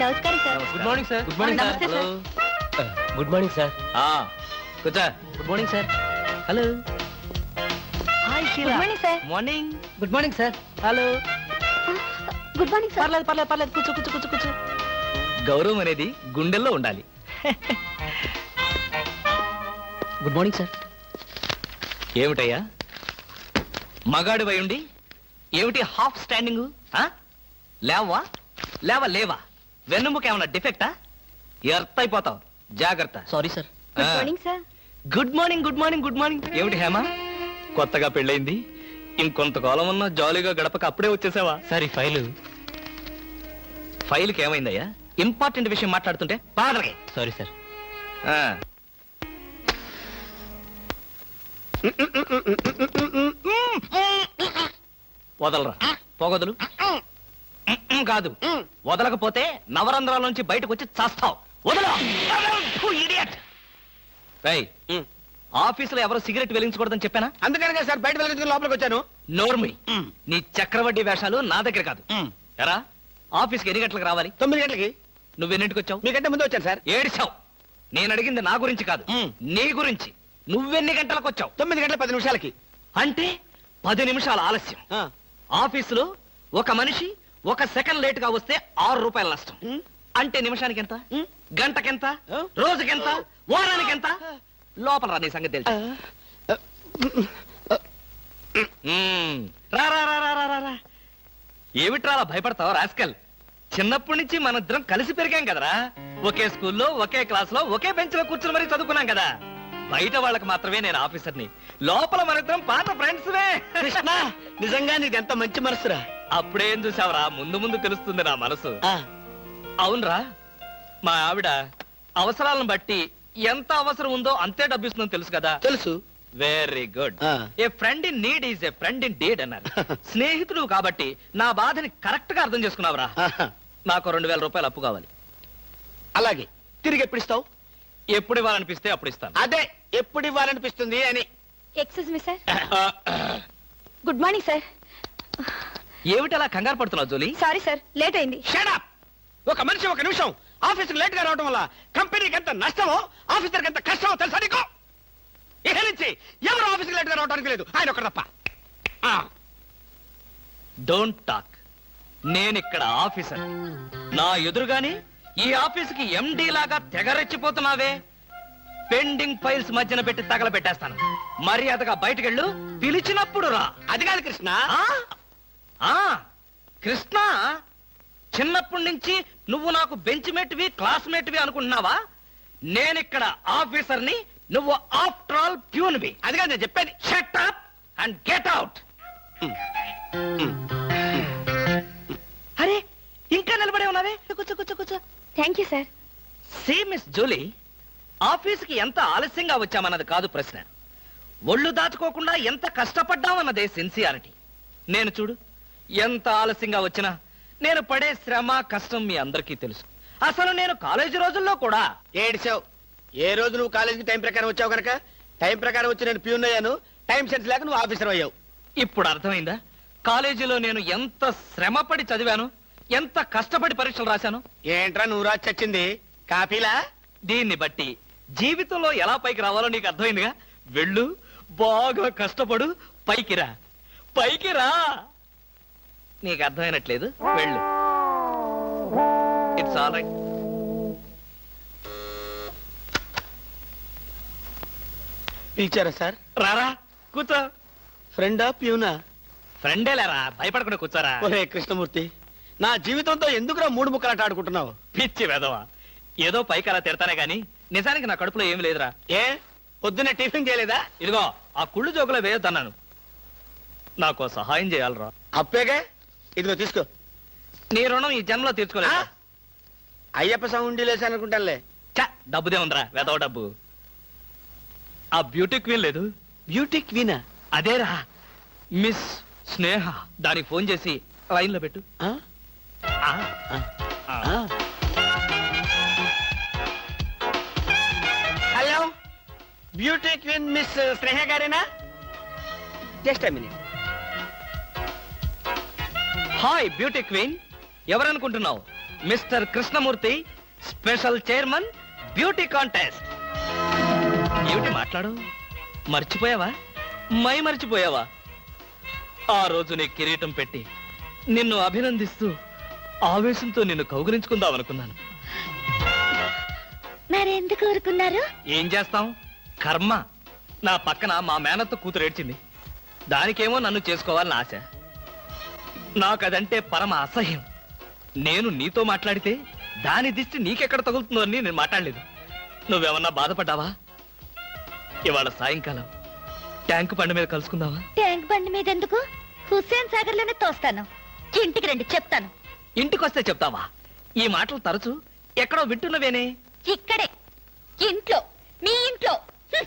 నమస్కారం sir. Good morning sir నమస్తే sir. Sir. Good morning sir కూర్చో. Good morning sir hello hi good morning sir morning good morning sir hello good morning sir పర్లేదు పర్లేదు పర్లేదు. కూర్చో కూర్చో కూర్చో కూర్చో. గౌరవం అనేది గుండెల్లో ఉండాలి. గుడ్ మార్నింగ్ సార్ ఏమిటయ్యా? మగాడు ఉండి ఏమిటి హాఫ్ స్టాండింగ్? లేవా లేవా? లేవా వెన్నుముక ఏమన్నా డిఫెక్టా? ఎర్త్ అయిపోతావు. జాగ్రత్త. Sorry sir good morning sir good morning good morning good morning ఏమిటి హేమ? కొత్తగా పెళ్ళైంది ఇంకొంతకాలం ఉన్న జాలీగా గడపక అప్పుడే వచ్చేసావా? సరే ఫైలు. ఫైల్కి ఏమైందయ్యా? ఇంపార్టెంట్ విషయం మాట్లాడుతుంటే బాధలకే. సారీ సార్ వదలరా? పొగదులు? కాదు. వదలకపోతే నవరంధ్రాల నుంచి బయటకు వచ్చి చస్తావు. ఆఫీసులో ఎవరు సిగరెట్ వెలిగించకూడదని చెప్పానా? అందుకనే సార్ బయట వెళ్ళి లోపలికి వచ్చాను. నోర్మి. నీ చక్రవడ్డీ వేషాలు నా దగ్గర కాదు. ఎరా? ఆఫీస్కి ఎన్ని గంటలకు రావాలి? తొమ్మిది గంటలకి. నువ్వెన్నింటికి వచ్చావు మీకంటే ముందు వచ్చాను సార్. ఏడిచావు. నేను అడిగింది నా గురించి కాదు. నీ గురించి. నువ్వెన్ని గంటలకు వచ్చావు? తొమ్మిది గంటల పది నిమిషాలకి. అంటే పది నిమిషాల ఆలస్యం. ఆఫీసులో ఒక మనిషి ఒక సెకండ్ లేట్గా వస్తే ఆరు రూపాయల నష్టం. అంటే నిమిషానికి ఎంత. గంటకెంత? రోజుకెంత? వారానికి ఎంత లోపల రా నీ సంగతి తెలుసు. రా రా రా రా రా రా రా. ఏమిట్రా అలా భయపడతావు రాస్కల్? చిన్నప్పటి నుంచి మనిద్దరం కలిసి పెరిగాం కదరా. ఒకే స్కూల్లో ఒకే క్లాస్లో ఒకే బెంచ్లో కూర్చుని మరీ చదువుకున్నాం కదా. బయట వాళ్ళకి మాత్రమే నేను ఆఫీసర్ని. లోపల మనిద్దరం పాత ఫ్రెండ్స్ నిజంగా నీది ఎంత మంచి మనసురా. అప్పుడేం చూసావురా ముందు ముందు తెలుస్తుంది నా మనసు. అవునరా మా ఆవిడ అవసరాలను బట్టి ఎంత అవసరం ఉందో అంతే డబ్బిస్తుందని తెలుసు కదా. తెలుసు. Very good. A friend in need is a friend in deed అన్నారు. స్నేహితుడు కాబట్టి నా బాధని కరెక్ట్గా అర్థం చేసుకున్నావురా. నాకు రెండు వేల రూపాయలు అప్పు కావాలి. అలాగే. తిరిగి ఎప్పుడు ఇస్తావు? ఎప్పుడు ఇవ్వాలనిపిస్తే అప్పుడు ఇస్తాను. అదే ఎప్పుడు ఇవ్వాలనిపిస్తుంది అని. Excuse me sir good morning sir ఏమిటి అలా కంగారు పడుతున్నావు జోలి? సారీ సార్ లేట్ అయింది. షడప్ ఒక మనిషి ఒక నిమిషం ఆఫీసుకు లేట్గా రావడం వల్ల కంపెనీకి ఎంత నష్టమో ఆఫీసర్కి ఎంత కష్టమో తెలుసా నీకు? ఇక నుంచి ఎవరు ఆఫీసుకు లేట్గా రావడానికి లేదు? ఆయన ఒకరు తప్ప. ఆ, డోంట్ టాక్ నేను ఇక్కడ ఆఫీసర్. నా ఎదురుగాని ఈ ఆఫీసుకి ఎండి లాగా తెగరెచ్చిపోతున్నావే. పెండింగ్ ఫైల్స్ మధ్యన పెట్టి తగలబెట్టేస్తాను. మర్యాదగా బయటకెళ్ళు. పిలిచినప్పుడు రా. అది కాదు కృష్ణ. ఆ కృష్ణ చిన్నప్పటి నుంచి నువ్వు నాకు బెంచ్ మేట్వి క్లాస్మేట్వి అనుకుంటున్నావా? నేనిక్కడ ఆఫీసర్ని నువ్వు ఆఫ్టర్ ఆల్ ప్యూన్వి. అది కాదు నేను చెప్పేది shut up and get out అరే ఇంకా నిలబడే ఉన్నావే? కూర్చో కూర్చో కూర్చో. Thank you sir see miss Julie ఆఫీస్కి ఎంత ఆలస్యంగా వచ్చామన్నది కాదు ప్రశ్న. ఒళ్ళు దాచుకోకుండా ఎంత కష్టపడ్డామన్నదే సిన్సియారిటీ. నేను చూడు. ఎంత ఆలస్యంగా వచ్చినా నేను పడే శ్రమ కష్టం మీ అందరికీ తెలుసు. అసలు నేను కాలేజీ రోజుల్లో కూడా ఏడిచావు? ఏ రోజు నువ్వు కాలేజీకి టైం ప్రకారం వచ్చావు కనుక టైం ప్రకారం వచ్చి నేను ప్యూన్ అయ్యాను. టైం సెన్స్ లేక నువ్వు ఆఫీసర్ అయ్యావు. ఇప్పుడు అర్థమైందా? కాలేజీలో నేను ఎంత శ్రమపడి చదివాను? ఎంత కష్టపడి పరీక్షలు రాశాను? ఏంట్రా నువ్వు రాసి చచ్చింది? కాపీలా దీన్ని బట్టి జీవితంలో ఎలా పైకి రావాలో నీకు అర్థమైందిగా? వెళ్ళు బాగా కష్టపడు పైకి రా. పైకి రా! నీకు అర్థమైనట్లేదు వెళ్ళు. ఇట్స్ ఆల్ రైట్ పిలిచారా సార్? రారా కూర్చో. ఫ్రెండా ప్యూనా? ఫ్రెండే లేరా? భయపడకుండా కూర్చోరా. ఒరే కృష్ణమూర్తి నా జీవితంతో ఎందుకురా మూడు ముక్కలాట ఆడుకుంటున్నావు? పిచ్చి వెదవా ఏదో పైకి అలా తిడతానే గాని నిజానికి నా కడుపులో ఏమి లేదురా. ఏ? పొద్దున్నే టిఫిన్ చేయలేదా? ఇదిగో ఆ కుళ్ళు జోకులో వేయొద్దన్నాను. నాకు సహాయం చేయాలరా. అప్పేగా? ఇదిగో తీసుకో. నీ రుణం ఈ జన్మలో తీర్చుకోలేదు? అయ్యప్ప సౌండి లేసి అనుకుంటానులే. చ డబ్బుదే ఉందిరా వెదవ డబ్బు. ఆ బ్యూటీ క్వీన్ లేదు. బ్యూటీ క్వీనా? అదేరా మిస్ స్నేహ దానికి ఫోన్ చేసి లైన్లో పెట్టు. ఆ, ఆ. Hello? Beauty queen miss Sneha గారేనా? Just minute. Hi beauty queen. ఎవరనుకుంటున్నావు? Mister Krishnamurthy special chairman beauty contest. ఏమిటి మాట్లాడు? మర్చిపోయావా? మై మర్చిపోయావా? ఆ రోజు నీ కిరీటం పెట్టి నిన్ను అభినందిస్తూ ఆవేశంతో నిన్ను కౌగులించుకుందాం అనుకున్నాను. మరెందుకు ఊరుకున్నారు? ఏం చేస్తాం? కర్మ. నా పక్కన మా మేనత్త కూతురు ఏడ్చింది. దానికేమో నన్ను చేసుకోవాలని ఆశ. నాకదంటే పరమ అసహ్యం. నేను నీతో మాట్లాడితే దాని దిష్టి నీకెక్కడ తగులుతుందో అని నేను మాట్లాడలేదు. నువ్వేమన్నా బాధపడ్డావా? ఇవాళ సాయంకాలం ట్యాంకు పండు మీద కలుసుకుందావా? ట్యాంక్ బండి మీద ఎందుకు? హుస్సేన్ సాగర్లోనే తోస్తాను. ఇంటికి రండి చెప్తాను. ఇంటికొస్తే చెప్తావా? ఈ మాటలు తరచు ఎక్కడో వింటున్నవేనే? ఇక్కడే. ఇంట్లో. మీ ఇంట్లో. హ్మ్.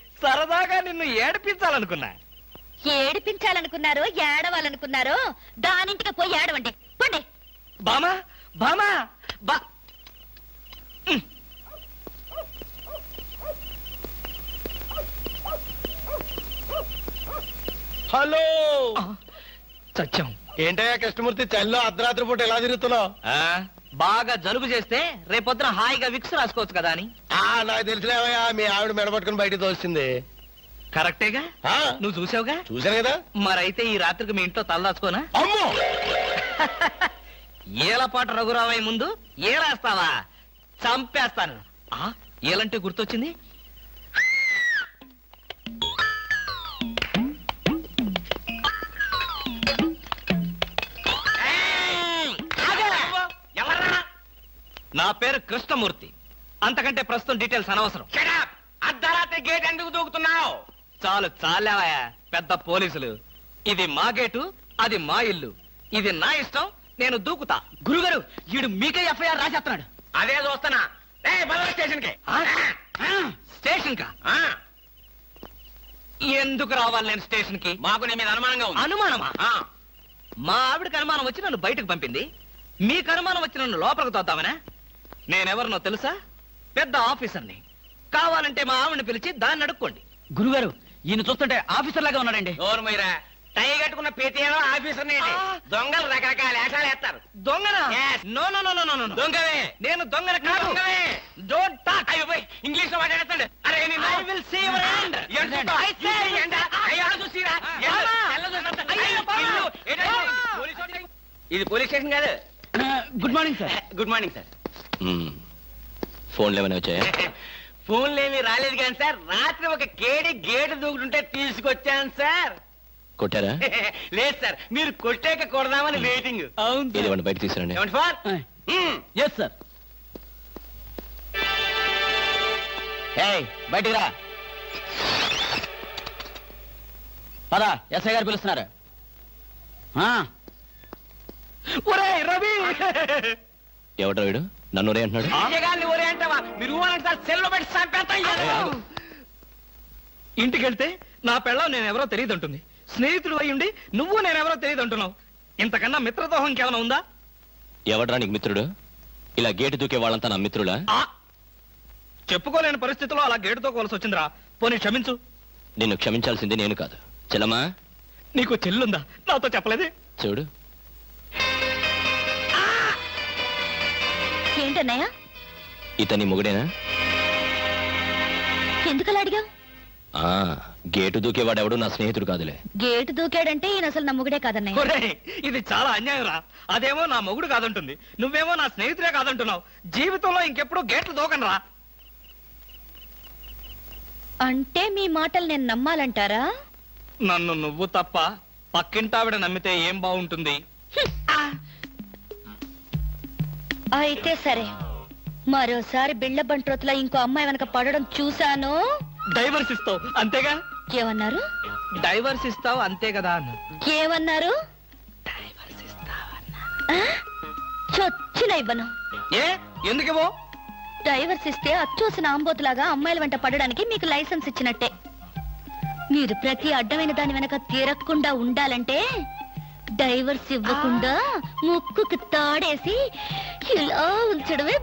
సరదాగా నిన్ను ఏడిపించాలనుకున్నా. ఏడిపించాలనుకున్నారో ఏడవాలనుకున్నారో దానింటికి పోయి ఏడవండి. పండి. బామా బామా బా. హలో. చచ్చాం. ఏంటయ్యా కృష్ణమూర్తి చల్లో అర్ధరాత్రి పూట ఎలా తిరుగుతున్నావు? ఆ, బాగా జలుబు చేస్తే రేపొద్దున హాయిగా విక్స్ రాసుకోవచ్చు కదా అని. ఆ నాకు తెలిసినవయ్యా మీ ఆవిడ మెడపట్టుకుని బయటికి తోస్తుంది కరెక్టేగా? ఆ, నువ్వు చూసావుగా? చూశాను కదా. మరైతే ఈ రాత్రికి మీ ఇంట్లో తలదాచుకోనా అమ్మో! ఏలపాట రఘురామయ్య ముందు ఏలేస్తావా చంపేస్తాను. ఆ ఏలంటే గుర్తొచ్చింది? నా పేరు కృష్ణమూర్తి. అంతకంటే ప్రస్తుతం డీటెయిల్స్ అనవసరం. అర్ధరాత్రి గేట్ ఎందుకు దూకుతున్నావు? చాలు చాలావయ్యా పెద్ద పోలీసులు. ఇది మా గేటు అది మా ఇల్లు. ఇది నా ఇష్టం నేను దూకుతా. గురుగారు వీడు మీకే ఎఫ్ఐఆర్ రాసేస్తున్నాడు. అదే చూస్తున్నా. స్టేషన్కి స్టేషన్ కా ఎందుకు రావాలి నేను స్టేషన్కి మాకు నీ మీద అనుమానంగా ఉంది. అనుమానమా? మా ఆవిడకి అనుమానం వచ్చి నన్ను బయటకు పంపింది. మీకు అనుమానం వచ్చి నన్ను లోపలికి తోద్దామనా? నేనెవరినో తెలుసా? పెద్ద ఆఫీసర్ని. కావాలంటే మా ఆవిడని పిలిచి దాన్ని అడుక్కోండి. గురుగారు ఈయన చూస్తుంటే ఆఫీసర్ లాగా ఉన్నాడండి. మీరా? టై కట్టుకున్న ప్రతి ఏదో ఆఫీసర్ దొంగలు రకరకాల వేషాలు వేస్తారు. దొంగనా? Yes. No no no no no దొంగవే. నేను దొంగన కాదు. దొంగవే. డోంట్ టాక్ అయ్యో పోయ్, ఇంగ్లీష్లో మాట్లాడతాడు అరే ఎండ, అయ్యో, చూసిరా? అయ్యో, అయ్యో, బావా. ఇల్లు, ఏంటండి? బావా. Police station? ఇది పోలీస్ స్టేషన్ కాదు. Good morning sir good morning sir ఫోన్లు ఏమైనా వచ్చాయా? ఫోన్లు ఏమీ రాలేదు కానీ సార్ రాత్రి ఒక కేడి గేటు దూకుతుంటే తీసుకొచ్చాను సార్. కొట్టారా? లేదు సార్ మీరు కొట్టాక కొడదామని వెయిటింగ్. ఇవ్వండి బయట తీసుకురండి ఎస్ సార్? ఏయ్ బయటికి రా. పద ఎస్ఐ గారు పిలుస్తున్నారు. ఆ, ఒరేయ్ రవి! ఎవడ్రా వీడు? నన్ను ఒరే అంటున్నాడు. ఇంటికి వెళ్తే నా పెళ్ళం నేను ఎవరో తెలియదు అంటుంది స్నేహితుడు అయి ఉండి నువ్వు నేనెవరో తెలియదు అంటున్నావు ఇంతకన్నా మిత్రదోహం ఇంకేమైనా ఉందా? ఎవడ్రా నీకు మిత్రుడు? ఇలా గేటు దూకే వాళ్ళంతా నా మిత్రులా? ఆ! చెప్పుకోలేని పరిస్థితిలో అలా గేటుతో కోలసి వచ్చిందిరా. పోనీ క్షమించు. నిన్ను క్షమించాల్సింది నేను కాదు. చెల్లమ్మా. నీకు చెల్లుందా? నాతో చెప్పలేదే? చూడు. ఏంటన్నయ్య? ఇతని మొగుడేనా? ఎందుకలా అడిగావు? ఆ గేటు దూకేవాడెవడు నా స్నేహితుడు కాదులే. గేటు దూకాడంటే ఈయన అసలు నా మొగుడే కాదన్నయ్య. ఒరేయ్, ఇది చాలా అన్యాయం రా అదేమో నా మొగుడు కాదంటుంది. నువ్వేమో నా స్నేహితుడే కాదంటున్నావు. జీవితంలో ఇంకెప్పుడు గేట్లు దూకనరా అంటే మీ మాటలు నేను నమ్మాలంటారా? నన్ను నువ్వు తప్ప పక్కింటావిడ నమ్మితే ఏం బాగుంటుంది అయితే సరే. మరోసారి బిళ్ళ బంట్రోతులో ఇంకో అమ్మాయి వెనక పడడం చూశాను. డైవర్స్ ఇస్తావు అంతేగా? ఏమన్నారు? డైవర్స్ ఇస్తావు అంతే కదా అన్న. ఏమన్నారు? చొచ్చిన ఇవ్వను. ఏ? ఎందుకేవో డైవర్స్ ఇస్తే అచ్చోసిన ఆంబోతులాగా అమ్మాయిల వెంట పడడానికి మీకు లైసెన్స్ ఇచ్చినట్టే. మీరు ప్రతి అడ్డమైన దాని వెనక తీరకుండా ఉండాలంటే డైవర్స్ ఇవ్వకుండా ముక్కుకు తాడేసి ఇలా ఉంచడమే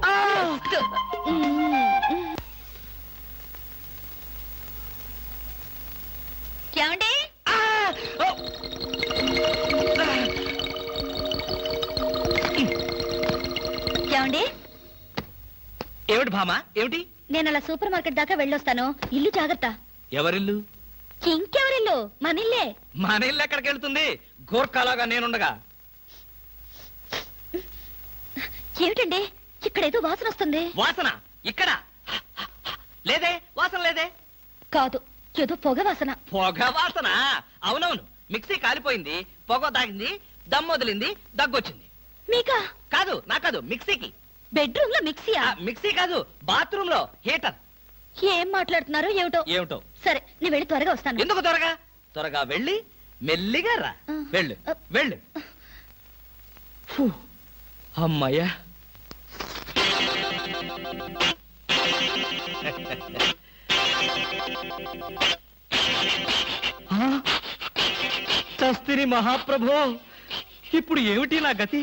ఏమండి? ఏమిటి భామా? ఏమిటి? నేను అలా సూపర్ మార్కెట్ దాకా వెళ్ళొస్తాను. ఇల్లు జాగ్రత్త. ఎవరిల్లు? ఇంకెవరిల్లు? మనిల్లే మన ఇల్లు ఎక్కడికి వెళ్తుంది గోర్ఖాలాగా నేనుండగా. ఏమిటండి? ఇక్కడేదో వాసన వస్తుంది. వాసన? ఇక్కడ? లేదే? వాసన లేదే? కాదు ఏదో పొగ వాసన. పొగ వాసన? అవునవును. మిక్సీ కాలిపోయింది పొగ తాగింది దమ్ వదిలింది దగ్గొచ్చింది. మీకా? కాదు నా కాదు మిక్సీకి. బెడ్రూమ్లో మిక్సీయా మిక్సీ కాదు బాత్రూమ్లో హీటర్. ఏం మాట్లాడుతున్నారో ఏమిటో? ఏమిటో? సరే నేను వెళ్ళి త్వరగా వస్తాను. ఎందుకు త్వరగా? త్వరగా వెళ్ళి మెల్లిగా రా. వెళ్ళు. వెళ్ళు అమ్మయ్యా చస్తిని మహాప్రభు ఇప్పుడు ఏమిటి నా గతి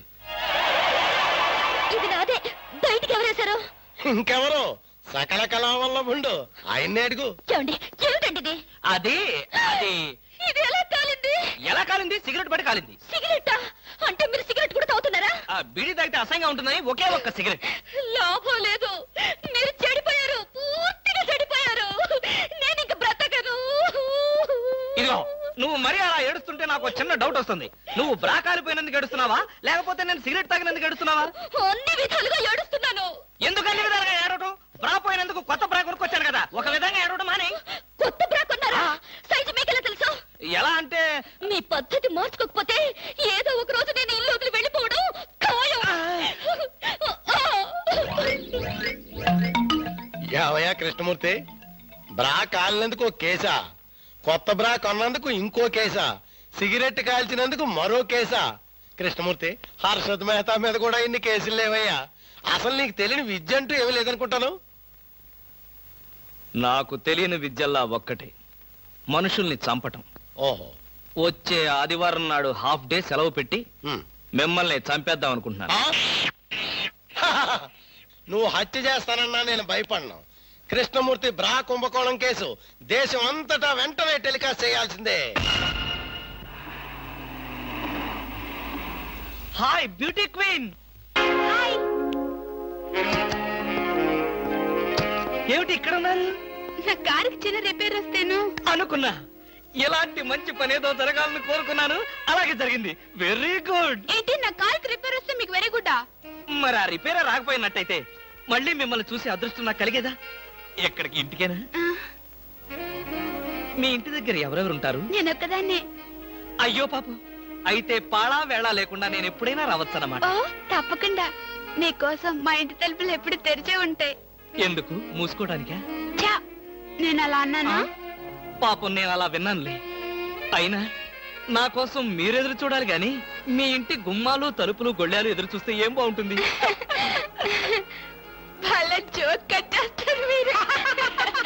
ఇంకెవరో? సకల కళావల్లభుండు ఆయన్నే అడుగు. ఏమండి ఏమిటండి అది అది. ఇది ఎలా కాలింది? ఎలా కాలింది? సిగరెట్ పడి కాలింది. సిగరెట్టా అంటే మీరు సిగరెట్ కూడా తాగుతున్నారా? ఆ బీడీ తాగితే అసహ్యంగా ఉంటుందని ఒకే ఒక్క సిగరెట్. లాభం లేదు. మీరు చెడిపోయారు. పూర్తిగా చెడిపోయారు. నేను ఇంక బ్రతకను. ఇదిగో నువ్వు మరీ అలా ఏడుస్తుంటే నాకు ఒక చిన్న డౌట్ వస్తుంది. నువ్వు బ్రా కాలిపోయినందుకు ఏడుస్తున్నావా? లేకపోతే నేను సిగరెట్ తాగినందుకు ఏడుస్తున్నావా? అన్ని విధాలుగా ఏడుస్తున్నాను. ఎందుకు అన్ని విధాలుగా ఏడవటం? బ్రా పోయినందుకు కొత్త బ్రా కొనుక్కొచ్చాను కదా. ఒక విధంగా ఏడవడం మాని. కొత్త బ్రా కొన్నారా? సైజు మీకెలా తెలుసు? మీ పద్ధతి మార్చుకోకపోతే ఏదో ఒక రోజు నేను ఇల్లు వదిలి వెళ్ళిపోవడం ఖాయం. యావయ్యా కృష్ణమూర్తి? బ్రా కాలినందుకు ఒక కేసా? కొత్త బ్రా కొన్నందుకు ఇంకో కేసా? సిగరెట్ కాల్చినందుకు మరో కేసా? కృష్ణమూర్తి హర్షద్ మెహతా మీద కూడా ఇన్ని కేసులు లేవయ్యా. అసలు నీకు తెలియని విద్య అంటూ ఏమీ లేదనుకుంటాను? నాకు తెలియని విద్యల్లా ఒక్కటే. మనుషుల్ని చంపటం. ఓహో. వచ్చే ఆదివారం నాడు హాఫ్ డే సెలవు పెట్టి ఉమ్. మిమ్మల్ని చంపేద్దాం అనుకుంటున్నాను. ఆ? నువ్వు హత్య చేస్తానన్నా నేను భయపడను. కృష్ణమూర్తి బ్రా కుంభకోణం కేసు దేశం అంతటా వెంటనే టెలికాస్ట్ చేయాల్సిందే. Hi beauty queen. ఏమిటి ఇక్కడ ఉన్నారు? నా కారుకి చిన్న రిపేర్ వస్తేను. అనుకున్నా. ఇలాంటి మంచి పని ఏదో జరగాలని కోరుకున్నాను. అలాగే జరిగింది. వెరీ గుడ్ ఏంటి నా కారుకి రిపేర్ వస్తే మీకు వెరీ గుడ్ మరి ఆ రిపేర్ రాకపోయినట్టయితే మళ్ళీ మిమ్మల్ని చూసి అదృష్టం నాకు కలిగేదా? ఎక్కడికి? ఇంటికేనా? మీ ఇంటి దగ్గర ఎవరెవరు ఉంటారు? నేను ఒక్కదాన్నే. అయ్యో పాపం. అయితే పాళా వేళ లేకుండా నేను ఎప్పుడైనా రావచ్చన్నమాట. ఓ తప్పకుండా. నీకోసం మా ఇంటి తలుపులు ఎప్పుడు తెరిచే ఉంటాయి. ఎందుకు? మూసుకోవడానికా? నేను అలా అన్నానా? పాపం నేను అలా విన్నానులే. అయినా నా కోసం మీరెదురు చూడాలి గాని మీ ఇంటి గుమ్మాలు తలుపులు గొళ్ళాలు ఎదురు చూస్తే ఏం బాగుంటుంది? భలే కట్టా